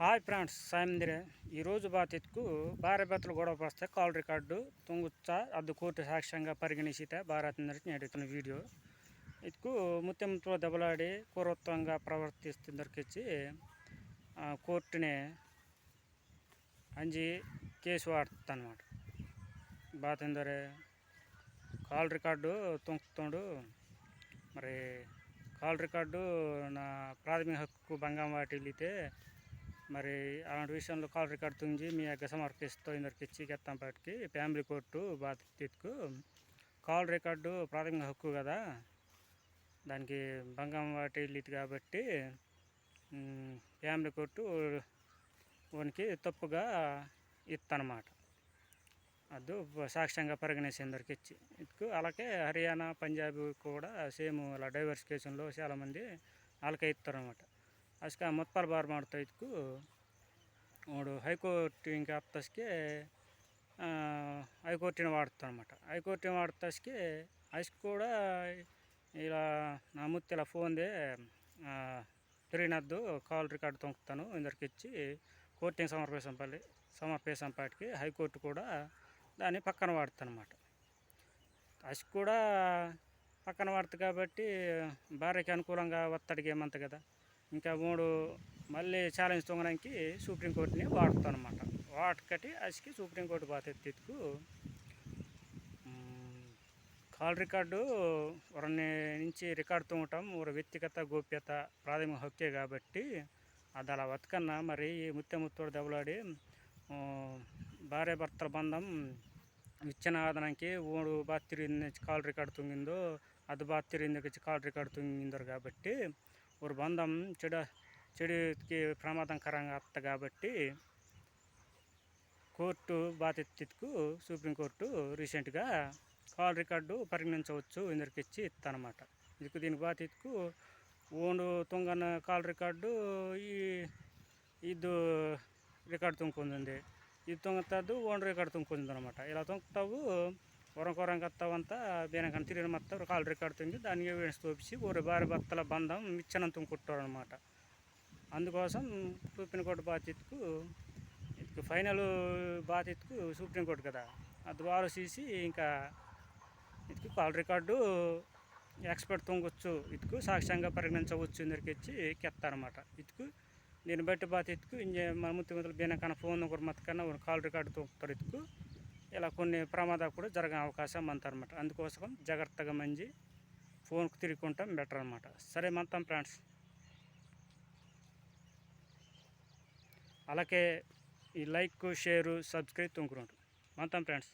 Hi friends సాయందిరే ఈరోజు బాధితుకు భార్య భర్తలు గొడవ పడిస్తే కాల్ రికార్డు తుంగుచ్చ అద్దు కోర్టు సాక్ష్యంగా పరిగణిసితే భారత్ నేడుతున్న వీడియో. ఇదికు ముత్యంతో దెబ్బలాడి పూర్వత్వంగా ప్రవర్తిస్తుందరికిచ్చి కోర్టునే అంజి కేసు వాడుతుందన్నమాట. బాధిందరే కాల్ రికార్డు తుంకుతుండు మరి కాల్ రికార్డు నా ప్రాథమిక హక్కు భంగం వాటిల్లితే మరి అలాంటి విషయంలో కాల్ రికార్డు తుంగి మీ యొక్క సమర్పిస్తూ ఇందరికి ఇచ్చి ఫ్యామిలీ కోర్టు బాధితుకు కాల్ రికార్డు ప్రాథమిక హక్కు కదా. దానికి భంగం వాటిల్లిది కాబట్టి ఫ్యామిలీ కోర్టు వానికి తప్పుగా ఇత్తనమాట ಅದು సాక్ష్యంగా పరిగణించేందరికి ఇచ్చి. ఇటుకు అలాగే హర్యానా పంజాబ్ కూడా సేమ్ అలా డైవర్స్ కేసుల్లో చాలామంది వాళ్ళకే ఇస్తారనమాట ಅಷ್ಟೇ ಮತ್ಪಾಲ್ ಬಾರ್ ಮಾಡ್ತಾ ಇದಕ್ಕೂ ನೋಡು హైకోర్టు ఇంకా అత్తస్కి హైకోర్టుని వాడుతాను అనమాట హైకోర్టుని వాడుతాస్కి అసి కూడా ఇలా నా ముత్తి ఇలా ఫోన్దే తిరిగినద్దు కాల్ రికార్డు తొంకుతాను ఇందరికి ఇచ్చి కోర్టుని సమర్పించంపల్లి సమర్పించంపాటికి హైకోర్టు కూడా దాన్ని పక్కన వాడుతాను అనమాట అసి కూడా పక్కన వాడుతుంది కాబట్టి భార్యకి అనుకూలంగా ఒత్తడికి ఏమంత కదా ఇంకా మూడు మళ్ళీ ఛాలెంజ్ తొంగడానికి సుప్రీంకోర్టుని వాడుతాం అనమాట వాటికటి అసికి సుప్రీంకోర్టు బాధ్యతకు కాల్ రికార్డు ఒకరిని నుంచి రికార్డు తొంగటం ఒక వ్యక్తిగత గోప్యత ప్రాథమిక హక్కే కాబట్టి అది అలా బతకన్నా మరి ముత్య ముత్తోడు దెబ్బలాడి భార్య భర్తల బంధం ఓడు మూడు బాత్తిరి కాల్ రికార్డు తొంగిందో అది బాత్తిరి కాల్ రికార్డు తొంగిందరు కాబట్టి ఒక బంధం చెడు చెడుకి ప్రమాదకరంగా అత్త కాబట్టి కోర్టు బాధ్యతకు సుప్రీంకోర్టు రీసెంట్గా కాల్ రికార్డు పరిగణించవచ్చు ఇందరికి ఇచ్చి ఇస్తానమాట ఇది దీని బాధ్యతకు ఓండు తొంగన కాల్ రికార్డు ఈ ఇది రికార్డు తుంకుంది ఇది తొంగతాదు ఓండు రికార్డు తుంకుంది అనమాట ఇలా తొంగుతావు తుంకుతావు కొరం కత్తవంత ಬೇನಕನ తిరిగిన మొత్తం కాలు రికార్డు తుంగి దాన్ని ఎవిడెన్స్ చూపించి ఊరి భార్య భర్తల బంధం విచ్చనంతం కుట్టారనమాట అందుకోసం సుప్రీంకోర్టు బాధ్యతకు ఇది ఫైనల్ బాధ్యతకు సుప్రీంకోర్టు కదా అది వారు చూసి ఇంకా ఇది కాల్ రికార్డు ఎక్స్పర్ట్ తుంగొచ్చు ఇటుకు సాక్ష్యంగా పరిగణించవచ్చు ఇందరికి ఇచ్చి కెత్తారనమాట ఇటుకు దీన్ని బట్టి బాధ్యతకు ఇంజ మన ముత్తి మొదలు బీనకన్నా ఫోన్ ఒకరు మత్తకన్నా కాల్ రికార్డు తొక్కుతారు ఇటుకు ఇలా కొన్ని ప్రమాదాలు కూడా జరగే అవకాశం అంతనమాట అందుకోసం జాగ్రత్తగా మంచి ఫోన్కు తిరుగుకుంటాం బెటర్ అనమాట సరే మంతం ఫ్రెండ్స్. అలాగే ఈ లైక్ షేరు సబ్స్క్రైబ్ తుంకురంటు మంతం ఫ్రెండ్స్.